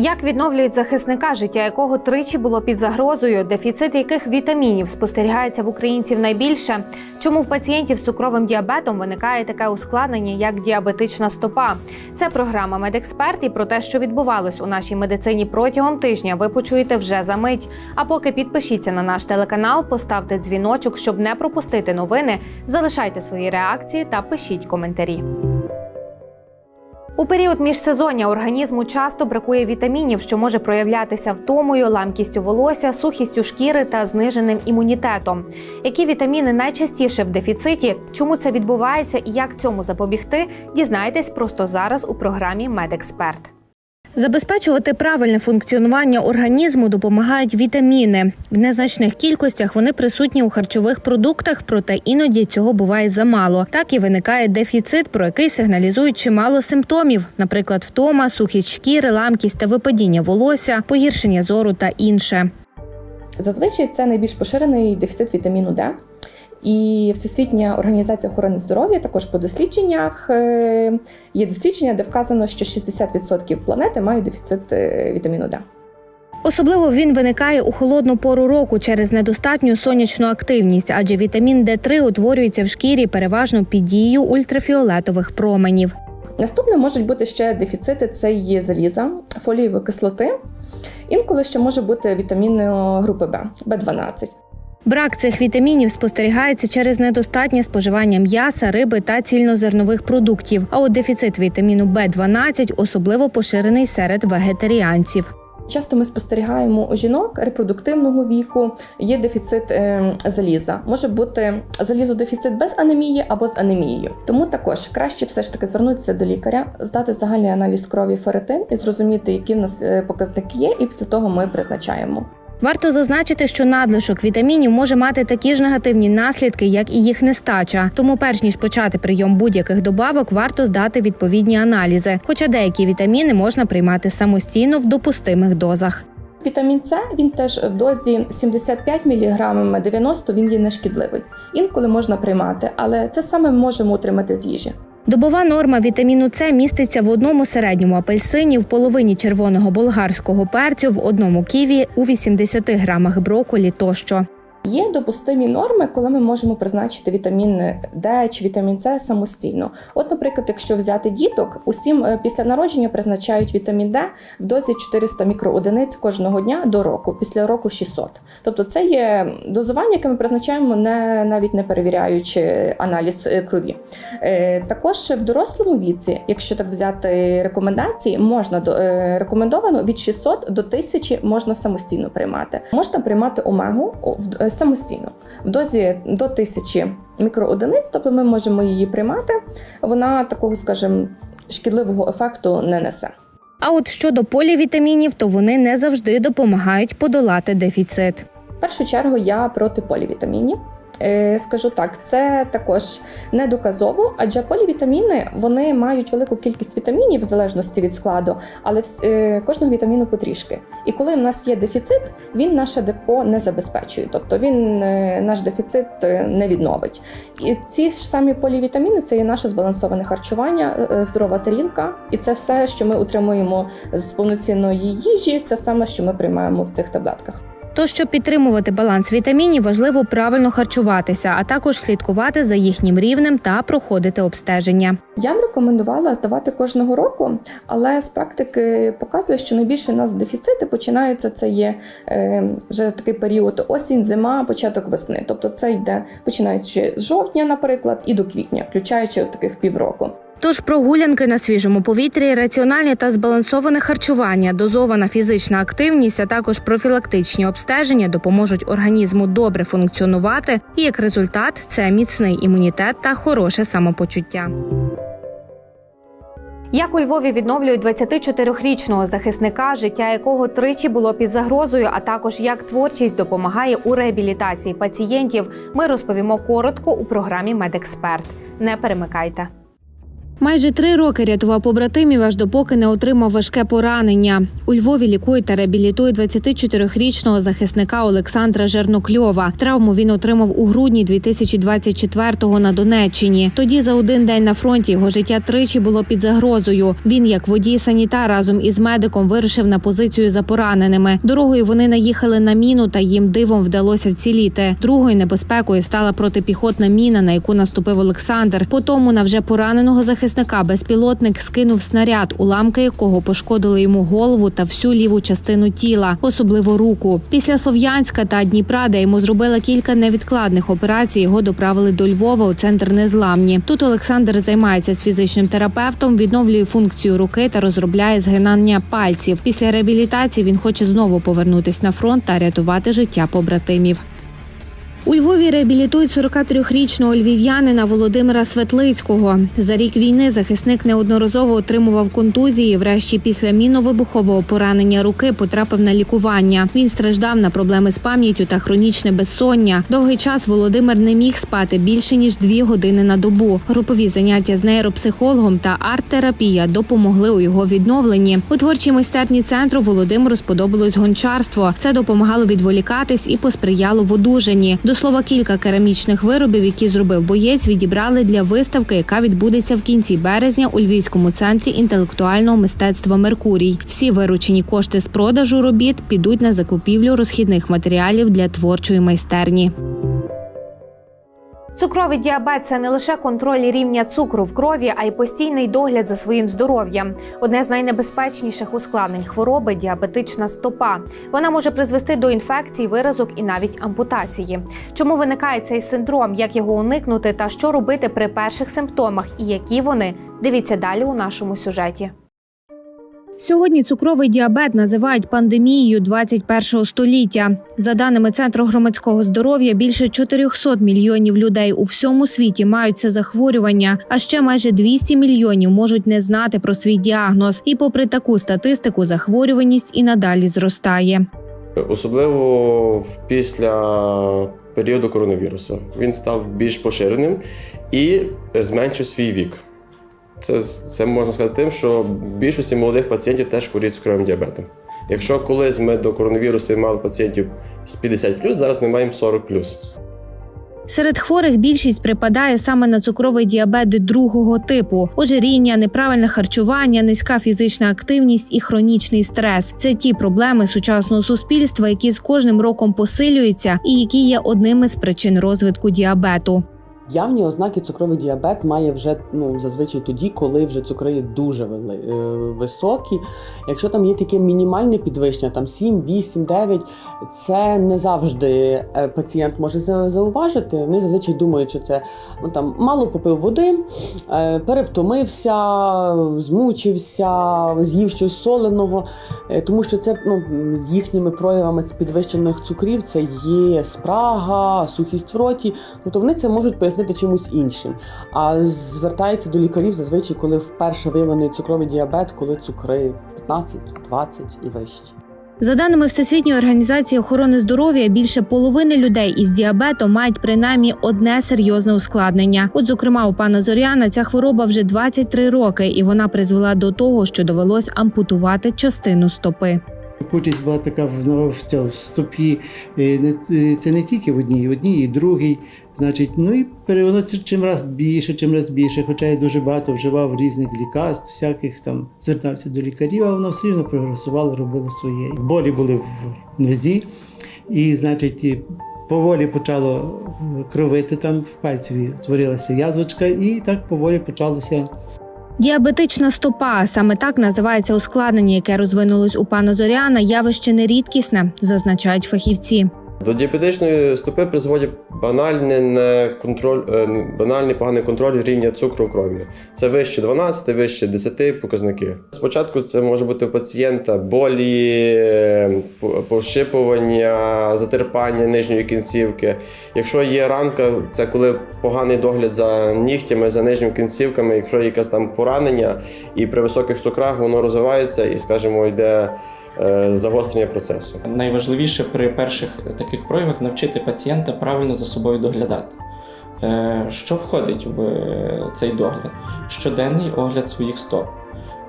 Як відновлюють захисника, життя якого тричі було під загрозою, дефіцит яких вітамінів спостерігається в українців найбільше? Чому в пацієнтів з цукровим діабетом виникає таке ускладнення, як діабетична стопа? Це програма Медексперт і про те, що відбувалось у нашій медицині протягом тижня. Ви почуєте вже за мить. А поки підпишіться на наш телеканал, поставте дзвіночок, щоб не пропустити новини. Залишайте свої реакції та пишіть коментарі. У період міжсезоння організму часто бракує вітамінів, що може проявлятися втомою, ламкістю волосся, сухістю шкіри та зниженим імунітетом. Які вітаміни найчастіше в дефіциті? Чому це відбувається і як цьому запобігти? Дізнайтесь просто зараз у програмі Медексперт. Забезпечувати правильне функціонування організму допомагають вітаміни. В незначних кількостях вони присутні у харчових продуктах, проте іноді цього буває замало. Так і виникає дефіцит, про який сигналізують чимало симптомів, наприклад, втома, сухість шкіри, ламкість та випадіння волосся, погіршення зору та інше. Зазвичай це найбільш поширений дефіцит вітаміну Д. І Всесвітня організація охорони здоров'я також по дослідженнях е, є дослідження, де вказано, що 60% планети мають дефіцит е, вітаміну Д. Особливо він виникає у холодну пору року через недостатню сонячну активність, адже вітамін Д3 утворюється в шкірі переважно під дією ультрафіолетових променів. Наступне можуть бути ще дефіцити: це є заліза, фолієвої кислоти. Інколи ще може бути вітамін групи Б, Б12. Брак цих вітамінів спостерігається через недостатнє споживання м'яса, риби та цільнозернових продуктів. А от дефіцит вітаміну Б12 особливо поширений серед вегетаріанців. Часто ми спостерігаємо у жінок репродуктивного віку, є дефіцит е, заліза. Може бути залізодефіцит без анемії або з анемією. Тому також краще все ж таки звернутися до лікаря, здати загальний аналіз крові ферритин і зрозуміти, які в нас е, показники є, і після того ми призначаємо. Варто зазначити, що надлишок вітамінів може мати такі ж негативні наслідки, як і їх нестача. Тому, перш ніж почати прийом будь-яких добавок, варто здати відповідні аналізи. Хоча деякі вітаміни можна приймати самостійно в допустимих дозах. Вітамін С він теж в дозі 75 мг, 90 він є нешкідливий. Інколи можна приймати, але це саме можемо отримати з їжі. Добова норма вітаміну С міститься в одному середньому апельсині, в половині червоного болгарського перцю, в одному ківі, у 80 грамах броколі тощо. Є допустимі норми, коли ми можемо призначити вітамін Д чи вітамін С самостійно. От, наприклад, якщо взяти діток, усім е, після народження призначають вітамін Д в дозі 400 мікроодиниць кожного дня до року, після року 600. Тобто це є дозування, яке ми призначаємо, не навіть не перевіряючи аналіз е, крові. Е, Також в дорослому віці, якщо так взяти рекомендації, можна до- рекомендовано від 600 до 1000 можна самостійно приймати. Можна приймати омегу в- самостійно в дозі до тисячі мікроодиниць, тобто ми можемо її приймати. Вона такого, скажімо, шкідливого ефекту не несе. А от щодо полівітамінів, то вони не завжди допомагають подолати дефіцит. В першу чергу я проти полівітамінів. Е, Скажу так, це також не доказово, адже полівітаміни вони мають велику кількість вітамінів в залежності від складу, але е, кожного вітаміну потрішки. І коли в нас є дефіцит, він наше депо не забезпечує, тобто він е, наш дефіцит не відновить. І ці ж самі полівітаміни це є наше збалансоване харчування, здорова тарілка, і це все, що ми отримуємо з повноцінної їжі, це саме, що ми приймаємо в цих таблетках. То, щоб підтримувати баланс вітамінів, важливо правильно харчуватися, а також слідкувати за їхнім рівнем та проходити обстеження. Я б рекомендувала здавати кожного року, але з практики показує, що найбільше у нас дефіцити починаються. Це є е, вже такий період осінь, зима, початок весни. Тобто це йде починаючи з жовтня, наприклад, і до квітня, включаючи от таких півроку. Тож прогулянки на свіжому повітрі, раціональне та збалансоване харчування, дозована фізична активність, а також профілактичні обстеження допоможуть організму добре функціонувати. І як результат, це міцний імунітет та хороше самопочуття. Як у Львові відновлюють 24-річного захисника, життя якого тричі було під загрозою, а також як творчість допомагає у реабілітації пацієнтів, ми розповімо коротко у програмі Медексперт. Не перемикайте. Майже три роки рятував побратимів, аж допоки не отримав важке поранення. У Львові лікують та реабілітують 24-річного захисника Олександра Жернокльова. Травму він отримав у грудні 2024-го на Донеччині. Тоді за один день на фронті його життя тричі було під загрозою. Він, як водій санітар, разом із медиком вирушив на позицію за пораненими. Дорогою вони наїхали на міну, та їм дивом вдалося вціліти. Другою небезпекою стала протипіхотна міна, на яку наступив Олександр. Потому на вже пораненого захисника безпілотник скинув снаряд, уламки якого пошкодили йому голову та всю ліву частину тіла, особливо руку. Після Слов'янська та Дніпра, де йому зробили кілька невідкладних операцій, його доправили до Львова у центр незламні. Тут Олександр займається з фізичним терапевтом, відновлює функцію руки та розробляє згинання пальців. Після реабілітації він хоче знову повернутись на фронт та рятувати життя побратимів. У Львові реабілітують 43-річного львів'янина Володимира Светлицького. За рік війни захисник неодноразово отримував контузії. Врешті після мінно-вибухового поранення руки потрапив на лікування. Він страждав на проблеми з пам'яттю та хронічне безсоння. Довгий час Володимир не міг спати більше ніж дві години на добу. Групові заняття з нейропсихологом та арт-терапія допомогли у його відновленні. У творчій майстерні центру Володимиру сподобалось гончарство. Це допомагало відволікатись і посприяло в одужанні. До слова, кілька керамічних виробів, які зробив боєць, відібрали для виставки, яка відбудеться в кінці березня у Львівському центрі інтелектуального мистецтва Меркурій. Всі виручені кошти з продажу робіт підуть на закупівлю розхідних матеріалів для творчої майстерні. Цукровий діабет це не лише контроль рівня цукру в крові, а й постійний догляд за своїм здоров'ям. Одне з найнебезпечніших ускладнень хвороби діабетична стопа. Вона може призвести до інфекцій, виразок і навіть ампутації. Чому виникає цей синдром, як його уникнути та що робити при перших симптомах, і які вони? Дивіться далі у нашому сюжеті. Сьогодні цукровий діабет називають пандемією 21-го століття. За даними Центру громадського здоров'я, більше 400 мільйонів людей у всьому світі мають це захворювання, а ще майже 200 мільйонів можуть не знати про свій діагноз. І попри таку статистику, захворюваність і надалі зростає. Особливо після періоду коронавірусу. Він став більш поширеним і зменшив свій вік. Це, це можна сказати тим, що більшості молодих пацієнтів теж хворіють цукровим діабетом. Якщо колись ми до коронавірусу мали пацієнтів з 50 зараз ми маємо 40 Серед хворих більшість припадає саме на цукровий діабет другого типу: ожиріння, неправильне харчування, низька фізична активність і хронічний стрес. Це ті проблеми сучасного суспільства, які з кожним роком посилюються, і які є одними з причин розвитку діабету. Явні ознаки цукровий діабет має вже ну зазвичай тоді, коли вже цукри дуже е, високі. Якщо там є таке мінімальне підвищення, там 7, 8, 9, це не завжди е, пацієнт може зауважити. Вони зазвичай думають, що це ну там мало попив води, е, перевтомився, змучився, з'їв щось соленого, тому що це ну з їхніми проявами підвищених цукрів це є спрага, сухість в роті. Тобто вони це можуть пояснити чимось іншим. А звертаються до лікарів зазвичай, коли вперше виявлений цукровий діабет, коли цукри 15, 20 і вищі. За даними Всесвітньої організації охорони здоров'я, більше половини людей із діабетом мають принаймні одне серйозне ускладнення. От, зокрема, у пана Зоряна ця хвороба вже 23 роки, і вона призвела до того, що довелось ампутувати частину стопи. Участь була така в, в в стопі. Е, не- е, Це не тільки в одній, в одній і другій. Значить, ну і перевело чим раз більше, чим раз більше. Хоча я дуже багато вживав різних лікарств, всяких там звертався до лікарів, а воно все рівно прогресувало, робило своє. Болі були в нозі, і, значить, поволі почало кровити там в пальці, утворилася язвочка, і так поволі почалося Діабетична стопа саме так називається ускладнення, яке розвинулось у пана Зоряна. Явище нерідкісне, зазначають фахівці. До діабетичної стопи призводить банальний не контроль, е, банальний поганий контроль рівня цукру в крові. Це вище 12, вище 10 показники. Спочатку це може бути у пацієнта болі, е, по- пощипування, затерпання нижньої кінцівки. Якщо є ранка, це коли поганий догляд за нігтями, за нижніми кінцівками, якщо є якесь там поранення, і при високих цукрах воно розвивається і, скажімо, йде загострення процесу. Найважливіше при перших таких проявах навчити пацієнта правильно за собою доглядати. Е, Що входить в е, цей догляд? Щоденний огляд своїх стоп.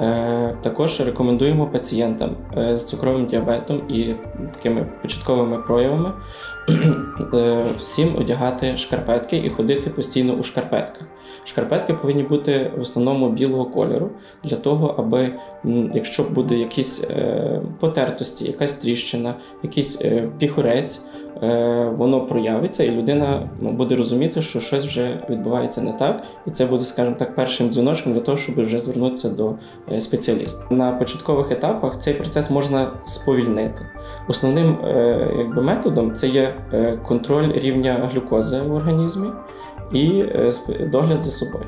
Е, Також рекомендуємо пацієнтам е, з цукровим діабетом і такими початковими проявами е, всім одягати шкарпетки і ходити постійно у шкарпетках. Шкарпетки повинні бути в основному білого кольору для того, аби якщо буде якісь е, потертості, якась тріщина, якийсь е, піхурець, е, воно проявиться, і людина ну, буде розуміти, що щось вже відбувається не так, і це буде, скажімо так, першим дзвіночком для того, щоб вже звернутися до спеціаліста. На початкових етапах цей процес можна сповільнити. Основним якби, методом це є контроль рівня глюкози в організмі і е, догляд за собою.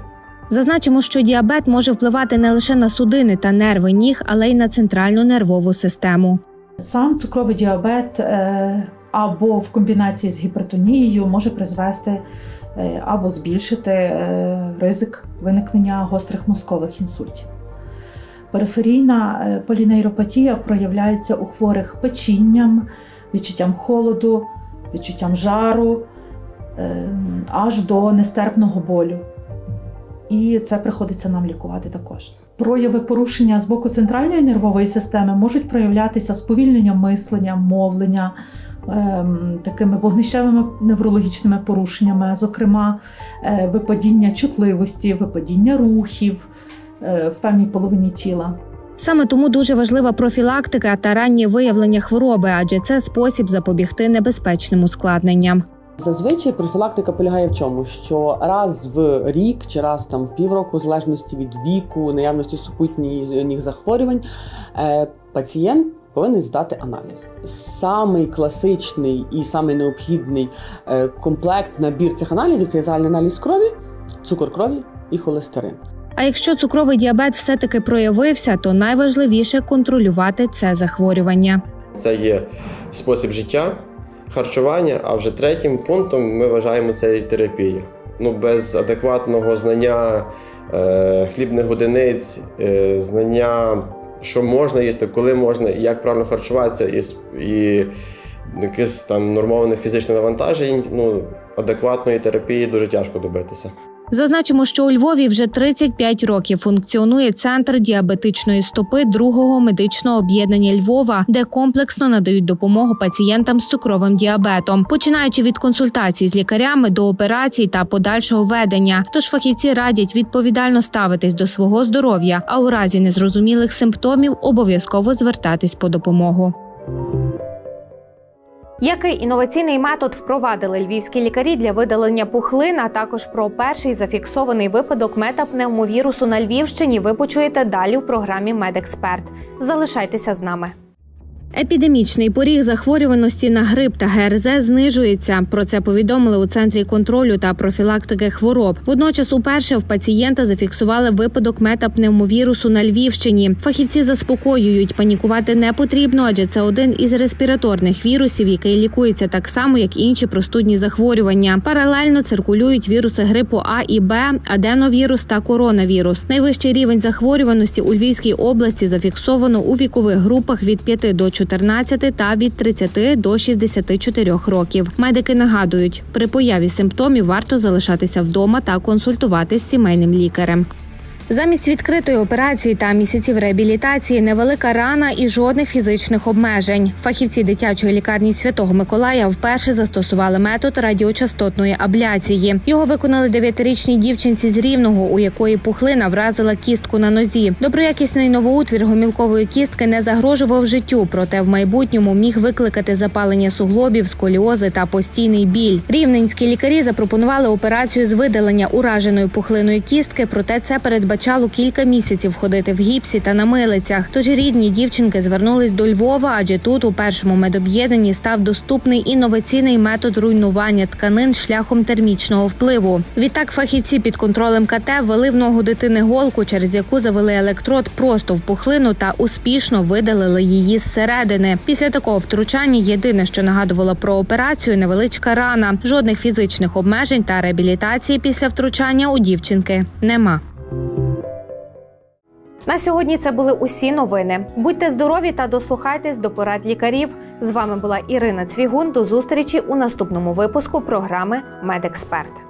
Зазначимо, що діабет може впливати не лише на судини та нерви ніг, але й на центральну нервову систему. Сам цукровий діабет е, або в комбінації з гіпертонією може призвести е, або збільшити ризик виникнення гострих мозкових інсультів. Периферійна полінейропатія проявляється у хворих печінням, відчуттям холоду, відчуттям жару, аж до нестерпного болю. І це приходиться нам лікувати також. Прояви порушення з боку центральної нервової системи можуть проявлятися сповільненням мислення, мовлення, ем, такими вогнищевими неврологічними порушеннями, зокрема, е, випадіння чутливості, випадіння рухів е, в певній половині тіла. Саме тому дуже важлива профілактика та раннє виявлення хвороби, адже це спосіб запобігти небезпечним ускладненням. Зазвичай профілактика полягає в чому? Що раз в рік чи раз там в півроку, в залежності від віку, наявності супутніх захворювань, е, пацієнт повинен здати аналіз. Самий класичний і самий необхідний е, комплект набір цих аналізів це загальний аналіз крові, цукор крові і холестерин. А якщо цукровий діабет все-таки проявився, то найважливіше контролювати це захворювання. Це є спосіб життя, харчування, а вже третім пунктом ми вважаємо це і терапія. Ну, без адекватного знання е, хлібних одиниць, е, знання, що можна їсти, коли можна, і як правильно харчуватися, і, і якесь там нормоване фізичне навантаження, ну, адекватної терапії дуже тяжко добитися. Зазначимо, що у Львові вже 35 років функціонує центр діабетичної стопи другого медичного об'єднання Львова, де комплексно надають допомогу пацієнтам з цукровим діабетом, починаючи від консультацій з лікарями до операцій та подальшого ведення. Тож фахівці радять відповідально ставитись до свого здоров'я, а у разі незрозумілих симптомів обов'язково звертатись по допомогу. Який інноваційний метод впровадили львівські лікарі для видалення пухлин, а також про перший зафіксований випадок метапневмовірусу на Львівщині, ви почуєте далі у програмі Медексперт. Залишайтеся з нами. Епідемічний поріг захворюваності на грип та ГРЗ знижується. Про це повідомили у центрі контролю та профілактики хвороб. Водночас, уперше в пацієнта зафіксували випадок метапневмовірусу на Львівщині. Фахівці заспокоюють, панікувати не потрібно, адже це один із респіраторних вірусів, який лікується так само, як інші простудні захворювання. Паралельно циркулюють віруси грипу А і Б, аденовірус та коронавірус. Найвищий рівень захворюваності у Львівській області зафіксовано у вікових групах від 5 до 14 та від 30 до 64 років. Медики нагадують, при появі симптомів варто залишатися вдома та консультуватись з сімейним лікарем. Замість відкритої операції та місяців реабілітації невелика рана і жодних фізичних обмежень. Фахівці дитячої лікарні Святого Миколая вперше застосували метод радіочастотної абляції. Його виконали дев'ятирічній дівчинці з рівного, у якої пухлина вразила кістку на нозі. Доброякісний новоутвір гомілкової кістки не загрожував життю, проте в майбутньому міг викликати запалення суглобів, сколіози та постійний біль. Рівненські лікарі запропонували операцію з видалення ураженої пухлиної кістки, проте це передбачало кілька місяців ходити в гіпсі та на милицях. Тож рідні дівчинки звернулись до Львова, адже тут у першому медоб'єднанні став доступний інноваційний метод руйнування тканин шляхом термічного впливу. Відтак фахівці під контролем КТ ввели в ногу дитини голку, через яку завели електрод просто в пухлину та успішно видалили її зсередини. Після такого втручання єдине, що нагадувало про операцію, невеличка рана. Жодних фізичних обмежень та реабілітації після втручання у дівчинки нема. На сьогодні це були усі новини. Будьте здорові та дослухайтесь до порад лікарів. З вами була Ірина Цвігун. До зустрічі у наступному випуску програми Медексперт.